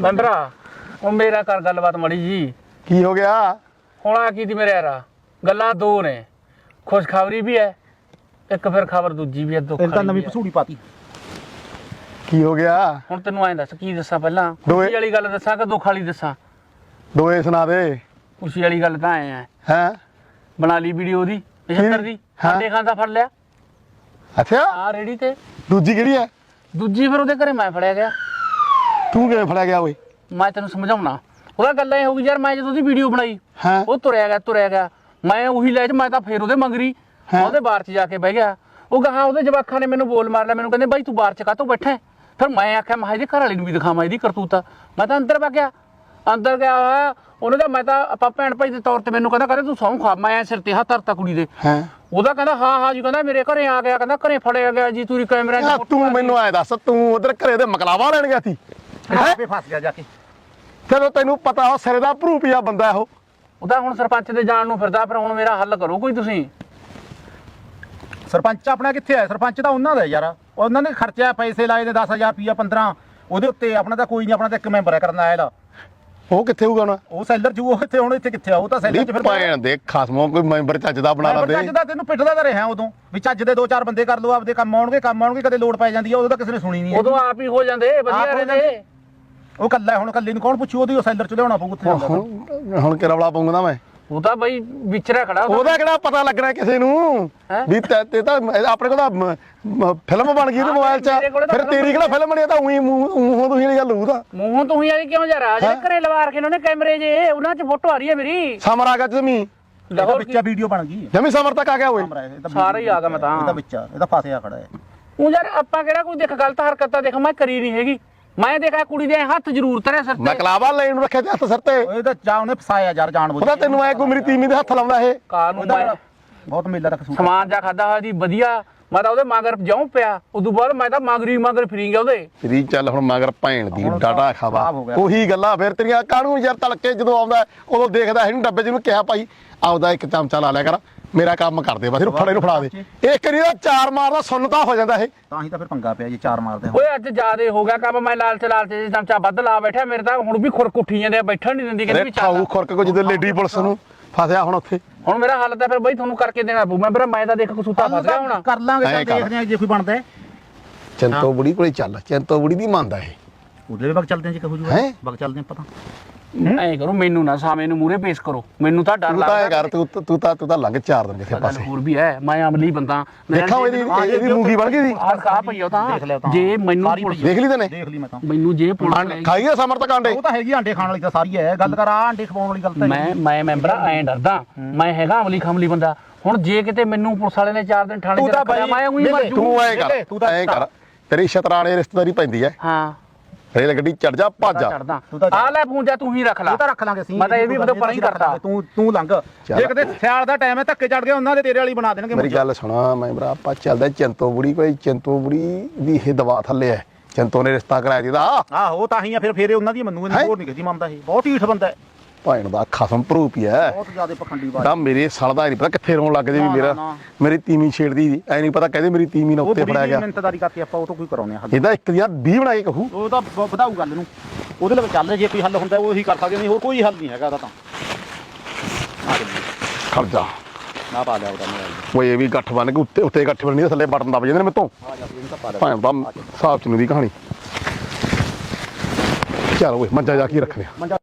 ਮੈਂਬਰਾ ਉਹ ਮੇਰਾ ਕਰ ਗੱਲਬਾਤ ਮੜੀ ਜੀ। ਕੀ ਹੋ ਗਿਆ? ਹੁਣ ਆ ਕੀ ਦੀ ਮੇਰੇ ਯਾਰਾ? ਗੱਲਾਂ ਦੋ ਨੇ। ਖੁਸ਼ਖਬਰੀ ਵੀ ਹੈ ਇੱਕ ਫਿਰ ਖਬਰ ਦੂਜੀ ਵੀ ਹੈ ਦੁੱਖ ਤਾਂ ਵਾਲੀ ਨਵੀਂ ਵੀ ਹੈ। ਪਸੂੜੀ ਪਾਤੀ। ਕੀ ਹੋ ਗਿਆ? ਹੁਣ ਤੈਨੂੰ ਐਂ ਦੱਸ ਕੀ ਦੱਸਾਂ ਪਹਿਲਾਂ? ਦੋਏ- ਖੁਸ਼ੀ ਵਾਲੀ ਗੱਲ ਦੱਸਾਂ ਕਿ ਦੁੱਖ ਵਾਲੀ ਦੱਸਾਂ? ਦੋਏ ਸੁਣਾ ਦੇ। ਖੁਸ਼ੀ ਵਾਲੀ ਗੱਲ ਤਾਂ ਐ ਹੈ ਹੈ? ਬਣਾ ਲਈ ਵੀਡੀਓ ਦੀ 75 ਦੀ ਹਾਂ। ਸਾਡੇ ਖਾਂ ਦਾ ਫੜ ਲਿਆ। ਅੱਛਾ। ਆ ਰੇੜੀ ਤੇ। ਦੂਜੀ ਕਿਹੜੀ ਹੈ ਦੂਜੀ ਫਿਰ ਉਹਦੇ ਘਰੇ ਮੈਂ ਫੜਿਆ ਗਿਆ। ਤੂੰ ਕਿਵੇਂ ਫੜਿਆ ਗਿਆ ਓਏ? ਮੈਂ ਤੈਨੂੰ ਸਮਝਾਉਣਾ। ਉਹਦਾ ਗੱਲ ਐ ਹੋ ਗਈ ਯਾਰ ਮੈਂ ਜਦੋਂ ਉਹਦੀ ਵੀਡੀਓ ਬਣਾਈ ਹਾਂ। ਉਹ ਤੁਰਿਆ ਗਿਆ ਤੁਰਿਆ ਗਿਆ। ਮੈਂ ਉਹੀ ਲੈ ਚ ਮੈਂ ਤਾਂ ਫੇਰ ਉਹਦੇ ਮੰਗਰੀ। ਉਹਦੇ ਬਾਰ ਚ ਜਾ ਕੇ ਬਹਿ ਗਿਆ। ਉਹ ਗਾਹਾਂ ਉਹਦੇ ਜਵਾਖਾਂ ਨੇ ਮੈਨੂੰ ਬੋਲ ਮਾਰ ਲਿਆ ਮੈਨੂੰ ਕਹਿੰਦੇ ਬਾਈ ਤੂੰ ਬਾਹਰ ਚ ਕਾਹਤੋਂ ਬੈਠਾ? ਫਿਰ ਮੈਂ ਆਖਿਆ ਮੈਂ ਇਹਦੇ ਘਰ ਵਾਲੀ ਨੂੰ ਵੀ ਦਿਖਾਵਾਂ ਇਹਦੀ ਕਰਤੂਤ ਮੈਂ ਤਾਂ ਅੰਦਰ ਵਗ ਗਿਆ। ਅੰਦਰ ਗਿਆ ਹੋਇਆ ਉਹਨੇ ਤਾਂ ਮੈਂ ਤਾਂ ਆਪਾਂ ਭੈਣ ਭਾਈ ਦੇ ਤੌਰ ਤੇ ਮੈਨੂੰ ਕਹਿੰਦਾ ਕਹਿੰਦਾ ਤੂੰ ਸੌਂ ਖਾ ਮੈਂ ਸਿਰ ਤੇ ਹੱਥ ਧਰਤਾ ਕੁੜੀ ਦੇ। ਹੈ। ਉਹਦਾ ਕਹਿੰਦਾ ਹਾਂ ਹਾਂ ਜੀ ਕਹਿੰਦਾ ਮੇਰੇ ਘਰੇ ਆ ਗਿਆ। ਕਹਿੰਦਾ ਘਰੇ ਫੜਿਆ ਗਿਆ ਜੀ ਤੂੰ ਕੈਮਰਾ ਤੂੰ ਮੈਨੂੰ ਐ ਦੱਸ ਤੂੰ ਉਧਰ ਘਰੇ ਦੇ ਮਕਲਾਵਾ ਲੈਣ ਗਿਆ ਸੀ? ਹੈਂ? ਆਪੇ ਫਸ ਗਿਆ ਜਾ ਕੇ। ਜਦੋਂ ਤੈਨੂੰ ਪਤਾ ਉਹ ਸਿਰੇ ਦਾ ਭਰੂਪੀਆ ਬੰਦਾ ਉਹ। ਉਹਦਾ ਹੁਣ ਸਰਪੰਚ ਦੇ ਜਾਣ ਨੂੰ ਫਿਰਦਾ ਫਿਰ ਹੁਣ ਮੇਰਾ ਹੱਲ ਕਰੋ ਕੋਈ ਤੁਸੀਂ। ਸਰਪੰਚ ਆਪਣਾ ਕਿੱਥੇ ਹੈ? ਸਰਪੰਚ ਤਾਂ ਉਹਨਾਂ ਦਾ ਹੈ ਯਾਰ। ਉਹਨਾਂ ਨੇ ਖਰਚਾ ਪੈਸੇ ਲਾਏ ਨੇ 10000 ਰੁਪਿਆ 15 ਉਹਦੇ ਉੱਤੇ ਆਪਣਾ ਤਾਂ ਕੋਈ ਨਹੀਂ ਆਪਣਾ ਤਾਂ ਇੱਕ ਮੈਂਬਰ ਹੈ ਕਰਨ ਆਇਆ ਉਹ ਕਿੱਥੇ ਹੋਊਗਾ ਹੁਣ? ਉਹ ਸੈਲਰ ਚ ਉਹ ਇੱਥੇ ਹੁਣ ਇੱਥੇ ਕਿੱਥੇ ਆ? ਉਹ ਤਾਂ ਸੈਲਰ ਚ ਫਿਰ ਭੈਣ ਦੇ ਖਸਮੋਂ ਕੋਈ ਮੈਂਬਰ ਚੱਜ ਦਾ ਬਣਾ ਲਾ ਚੱਜ ਦੇ ਦਾ ਤੈਨੂੰ ਪਿੱਟਦਾ ਤਾਂ ਰਿਹਾ ਉਦੋਂ। ਵੀ ਚੱਜ ਦੇ ਦੋ ਚਾਰ ਬੰਦੇ ਕਰ ਲਓ ਆਪਦੇ ਕੰਮ ਆਉਣਗੇ ਕੰਮ ਆਉਣਗੇ ਕਦੇ ਲੋੜ ਪੈ ਜਾਂਦੀ ਆ ਉਦੋਂ ਤਾਂ ਕਿਸੇ ਨੇ ਸੁਣੀ ਨਹੀਂ ਉਦੋਂ ਆਪ ਹੀ ਹੋ ਜਾਂਦੇ ਵਧੀਆ ਆਪ ਹੋ ਰਹਿੰਦੇ। ਉਹ ਕੱਲਾ ਹੁਣ ਕੱਲੇ ਨੂੰ ਕੌਣ ਪੁੱਛੂ? ਉਹਦੀ ਉਹ ਸੈਲਰ ਚ ਲਿਆਉਣਾ ਪਊ ਉੱਥੇ ਜਾਂਦਾ ਤਾਂ। ਹੁਣ ਹੁਣ ਕਿ ਰੌਲਾ ਪਾਉਂਗਾ ਮੈਂ? ਉਹ ਤਾਂ ਬਈ ਵਿਚਰਿਆ ਖੜਾ ਉਹਦਾ। ਉਹਦਾ ਕਿਹੜਾ ਪਤਾ ਲੱਗਣਾ ਕਿਸੇ ਨੂੰ? ਹੈਂ? ਵੀ ਤੇ ਤੇ ਤਾਂ ਆਪਣੇ ਕੋਲ ਤਾਂ ਮ- ਮ- ਫਿਲਮ ਬਣ ਗਈ ਤੇ ਹਾਂ, ਮੋਬਾਈਲ 'ਚ। ਮੇਰੇ ਕੋਲ ਤਾਂ ਫਿਰ ਫਿਲਮ ਤੇਰੀ ਕਿਹੜਾ ਫਿਲਮ ਬਣੀ ਆ ਤਾਂ ਉਹੀ ਮੂੰਹੋਂ ਤੁਸੀਂ ਵਾਲੀ ਗੱਲ ਹੋਊ ਤਾਂ। ਮੂੰਹੋਂ ਤੂੰ ਹੀ ਵਾਲੀ ਕਿਉਂ ਜਾ ਰਿਹਾ? ਜਿਹੜੇ? ਘਰੇ ਲਵਾ ਕੇ ਉਹਨਾਂ ਨੇ ਕੈਮਰੇ ਜੇ ਉਹਨਾਂ 'ਚ ਫੋਟੋ ਆ ਰਹੀ ਹੈ ਮੇਰੀ। ਸਮਰ ਆ ਗਿਆ ਜਮੀ। ਇਹ ਤਾਂ ਵਿੱਚਾ ਵੀਡੀਓ ਬਣ ਗਈ। ਜਮੀ ਸਮਰ ਤੱਕ ਆ ਗਿਆ ਓਏ। ਕਮਰਾ ਇਹ ਤਾਂ ਸਾਰਾ ਹੀ ਆ ਗਿਆ ਮੈਂ ਤਾਂ। ਇਹ ਤਾਂ ਵਿੱਚਾ ਇਹ ਤਾਂ ਫਸਿਆ ਖੜਾ ਹੈ। ਉਹ ਯਾਰ ਆਪਾਂ ਕਿਹੜਾ ਕੋਈ ਦੇਖ ਗਲਤ ਹਰਕਤਾਂ ਦੇਖ ਮੈਂ ਕਰੀ ਨਹੀਂ ਹੈਗੀ। ਮੈਂ ਦੇਖਿਆ ਕੁੜੀ ਦੇ ਹੱਥ ਜ਼ਰੂਰ ਤਰੇ ਸਿਰ ਤੇ। ਮਕਲਾਵਾ ਲੈਣ ਨੂੰ ਰੱਖਿਆ ਤੇ ਹੱਥ ਸਿਰ ਤੇ। ਇਹ ਤਾਂ ਜਾ ਉਹਨੇ ਫਸਾਇਆ ਯਾਰ ਜਾਣ ਬੁੱਝ ਉਹਦਾ ਤੈਨੂੰ ਐ ਕੋਈ ਮੇਰੀ ਤੀਵੀਂ ਦੇ ਹੱਥ ਲਾਉਂਦਾ ਇਹ? ਕਾਰ ਨੂੰ ਉਹਦਾ ਮੈਂ ਬਹੁਤ ਮੇਲਾ ਰੱਖ ਸੂਟ ਸਮਾਨ ਜਾ ਖਾਦਾ ਹੋਇਆ ਜੀ ਵਧੀਆ। ਮੈਂ ਤਾਂ ਉਹਦੇ ਮਗਰ ਜਾਉਂ ਪਿਆ। ਉਦੋਂ ਬਾਅਦ ਮੈਂ ਤਾਂ ਮਗਰੀ ਮਗਰ ਫਿਰੀ ਗਿਆ ਉਹਦੇ। ਤੇਰੀ ਚੱਲ ਹੁਣ ਮਗਰ ਭੈਣ ਦੀ ਡਾਟਾ ਖਾਵਾ। ਉਹੀ ਗੱਲਾਂ ਫਿਰ ਤੇਰੀਆਂ। ਕਾਹਨੂੰ ਯਾਰ ਤੜਕੇ ਜਦੋਂ ਆਉਂਦਾ ਉਦੋਂ ਦੇਖਦਾ ਇਹਨੂੰ ਡੱਬੇ ਜਿਹਨੂੰ ਕਿਹਾ ਭਾਈ ਆਪਦਾ ਇੱਕ ਚਮਚਾ ਲਾ ਲਿਆ ਕਰ। ਮੇਰਾ ਕੰਮ ਕਰ ਦੇ ਬਸ ਇਹਨੂੰ ਫੜੇ ਨੂੰ ਫੜਾ ਦੇ। ਇਹ ਕਰੀ ਦਾ ਚਾਰ ਮਾਰਦਾ ਸੁੰਨਤਾ ਹੋ ਜਾਂਦਾ ਇਹ। ਤਾਂ ਹੀ ਤਾਂ ਫਿਰ ਪੰਗਾ ਪਿਆ ਜੀ ਚਾਰ ਮਾਰਦੇ ਓਏ ਅੱਜ ਜ਼ਿਆਦੇ ਹੋ ਗਿਆ ਕੰਮ ਮੈਂ ਲਾਲਚ ਲਾਲਚ ਜੇ ਚਮਚਾ ਵੱਧ ਲਾ ਬੈਠਾ ਮੇਰੇ ਤਾਂ ਹੁਣ ਵੀ ਖੁਰਕ ਉੱਠੀ ਜਾਂਦੇ ਆ ਬੈਠਣ ਨਹੀਂ ਦਿੰਦੀ ਕਹਿੰਦੀ ਵੀ ਖਾਊ ਖੁਰਕ ਕੋ ਜਦੋਂ ਲੇਡੀ ਪੁਲਿਸ ਨੂੰ ਫਸਿਆ ਹੁਣ ਉੱਥੇ। ਹੁਣ ਮੇਰਾ ਹੱਲ ਤਾਂ ਫਿਰ ਬਈ ਤੁਹਾਨੂੰ ਕਰਕੇ ਦੇਣਾ ਪਊ ਮੈਂ ਫਿਰ ਮੈਂ ਤਾਂ ਦੇਖ ਕਸੂਤਾ ਫਸ ਗਿਆ ਹੁਣ। ਕਰ ਲਾਂਗੇ ਤਾਂ। ਦੇਖਦੇ ਹਾਂ ਜੇ ਕੋਈ ਬਣਦਾ ਹੈ। ਚੰਤੋ ਬੁੜੀ ਕੋਲੇ ਚੱਲ ਚੰਤੋ ਬੁੜੀ ਦੀ ਮੰਨਦਾ ਇਹ। ਉਹਦੇ ਵੀ ਵਗ ਚੱਲਦੇ ਹਾਂ ਜੀ ਕਹੋ ਜੀ। ਹੈਂ? ਵਗ ਚੱਲਦੇ ਹਾਂ ਪਤਾ ਐਂ ਕਰੋ ਮੈਨੂੰ ਨਾ ਸਾਵੇਂ ਨੂੰ ਮੂਰੇ ਪੇਸ਼ ਕਰੋ। ਮੈਨੂੰ ਤਾਂ ਡਰ ਤੂੰ ਤਾਂ ਲੱਗਦਾ ਕਰ ਤੂੰ ਤੂੰ ਤਾਂ ਤੂੰ ਤਾਂ ਲੰਘ ਚਾਰ ਦਿਨ ਕਿਸੇ ਪਾਸੇ। ਹੋਰ ਵੀ ਹੈ ਮੈਂ ਅਮਲੀ ਬੰਦਾ। ਦੇਖਾਂ ਇਹਦੀ ਇਹਦੀ ਮੂੰਗੀ ਬਣ ਗਈ ਦੀ ਆਹ ਕਾ ਪਈ ਉਹ ਤਾਂ। ਦੇਖ ਲਿਆ ਤਾਂ। ਜੇ ਮੈਨੂੰ ਪੁਲਿਸ- ਦੇਖ ਲਈ ਤੈਨੇ? ਦੇਖ ਲਈ ਮੈਂ ਤਾਂ। ਮੈਨੂੰ ਜੇ ਪੁਲਿਸ ਲੈ ਗਈ- ਖਾਈ ਆ ਸਮਰ ਤੱਕ ਆਂਡੇ ਉਹ ਤਾਂ ਹੈਗੀ ਆਂਡੇ ਖਾਣ ਵਾਲੀ ਤਾਂ ਸਾਰੀ ਹੈ। ਗੱਲ ਕਰ ਆ ਆਂਡੇ ਖਵਾਉਣ ਵਾਲੀ ਗੱਲ ਤਾਂ ਮੈਂ ਮੈਂ ਮੈਂਬਰ ਐਂ ਡਰਦਾ। ਮੈਂ ਹੈਗਾ ਅਮਲੀ ਖਮਲੀ ਬੰਦਾ। ਹੁਣ ਜੇ ਕਿਤੇ ਮੈਨੂੰ ਪੁਲਿਸ ਵਾਲੇ ਨੇ 4 ਦਿਨ ਥਾਣੇ ਤੂੰ ਚ ਤਾਂ ਰੱਖਿਆ ਮੈਂ ਉਹੀ ਮਰ ਜੂ ਤੂੰ ਐ ਕਰ ਤੂੰ ਤਾਂ ਐ ਕਰ। ਤੇਰੀ ਸ਼ਤਰਾਣੇ ਰਿਸ਼ਤੇਦਾਰੀ ਪੈਂਦੀ ਐ ਹਾਂ। ਰੇਲ ਗੱਡੀ ਚੜ ਜਾ ਭੱਜ ਜਾ। ਚੜਦਾ ਆ ਲੈ ਪੂੰਜਾ ਤੂੰ ਹੀ ਰੱਖ ਲੈ। ਤਾਂ ਰੱਖ ਲਾਂਗੇ ਅਸੀਂ ਮੈਂ ਤਾਂ ਇਹ ਵੀ ਮਤਲਬ ਪਰਾਂ ਹੀ ਕਰਤਾ। ਤੂੰ ਤੂੰ ਲੰਘ। ਜੇ ਕਿਤੇ ਸਿਆਲ ਦਾ ਟਾਈਮ ਹੈ ਧੱਕੇ ਚੜ ਗਿਆ ਉਹਨਾਂ ਦੇ ਤੇਰੇ ਵਾਲੀ ਬਣਾ ਦੇਣਗੇ ਮੇਰੀ ਗੱਲ ਸੁਣਾ ਮੈਂ ਭਰਾ ਆਪਾਂ ਚੱਲਦਾ ਚੰਤੋ ਬੁੜੀ ਕੋਈ ਚੰਤੋ ਬੁੜੀ ਦੀ ਇਹ ਦਵਾ ਥੱਲੇ ਐ ਚੰਤੋ ਨੇ ਰਿਸ਼ਤਾ ਕਰਾਇਆ ਜਿਹਦਾ ਆਹੋ ਤਾਂ ਹੀ ਆ ਫਿਰ ਫੇਰੇ ਉਹਨਾਂ ਦੀ ਮੰਨੂ ਹੈਂ? ਇਹਨੂੰ ਹੋਰ ਨਹੀਂ ਕਿਸੇ ਮੰਨਦਾ ਇਹ। ਬਹੁਤ ਢੀਠ ਬੰਦਾ ਹੈ। ਭੈਣ ਦਾ ਖਸਮ ਭਰੂਪ ਹੀ ਐ ਬਹੁਤ ਜ਼ਿਆਦਾ ਪਖੰਡੀ ਬਾਤ ਤਾਂ ਮੇਰੇ ਸਾਲ ਦਾ ਨਹੀਂ ਪਤਾ ਕਿੱਥੇ ਰੋਣ ਲੱਗ ਜੇ ਵੀ ਮੇਰਾ। ਮੇਰੀ ਤੀਵੀਂ ਛੇੜਦੀ ਐ ਨਹੀਂ ਪਤਾ ਕਹਿੰਦੇ ਮੇਰੀ ਤੀਵੀਂ ਨਾ ਉੱਤੇ ਫੜਾਇਆ ਗਿਆ। ਮਿੰਤਦਾਰੀ ਕਰਕੇ ਆਪਾਂ ਉਹ ਤੋਂ ਕੋਈ ਕਰਾਉਣੇ ਆ ਹੱਲ। ਇਹਦਾ ਇੱਕ ਦੀਆਂ 20 ਬਣਾ ਕੇ ਕਹੂ। ਉਹ ਤਾਂ ਵਧਾਊ ਗੱਲ ਨੂੰ। ਉਹਦੇ ਲਈ ਚੱਲ ਜੇ ਕੋਈ ਹੱਲ ਹੁੰਦਾ ਉਹ ਹੀ ਕਰ ਸਕਦੇ ਨਹੀਂ ਹੋਰ ਕੋਈ ਹੱਲ ਨਹੀਂ ਹੈਗਾ ਉਹਦਾ ਤਾਂ। ਜਾ। ਨਾ ਪਾ ਲਿਆ ਉਹਦਾ ਮੇਰਾ। ਓਏ ਇਹ ਵੀ ਗੱਠ ਬਣ ਕੇ ਉੱਤੇ ਉੱਤੇ ਗੱਠ ਬਣਨੀ ਥੱਲੇ ਬਟਨ ਦਬ ਜਾਂਦੇ ਨੇ ਮੇਤੋਂ ਆ ਜਾ ਇਹਨੂੰ ਤਾਂ ਪਾ ਲਿਆ। ਦਾ ਹਿਸਾਬ ਚ ਨੂੰ ਦੀ ਕਹਾਣੀ। ਚੱਲ ਓਏ ਮੰਜਾ ਜਾ ਕੇ ਹੀ ਰੱਖ ਲਿਆ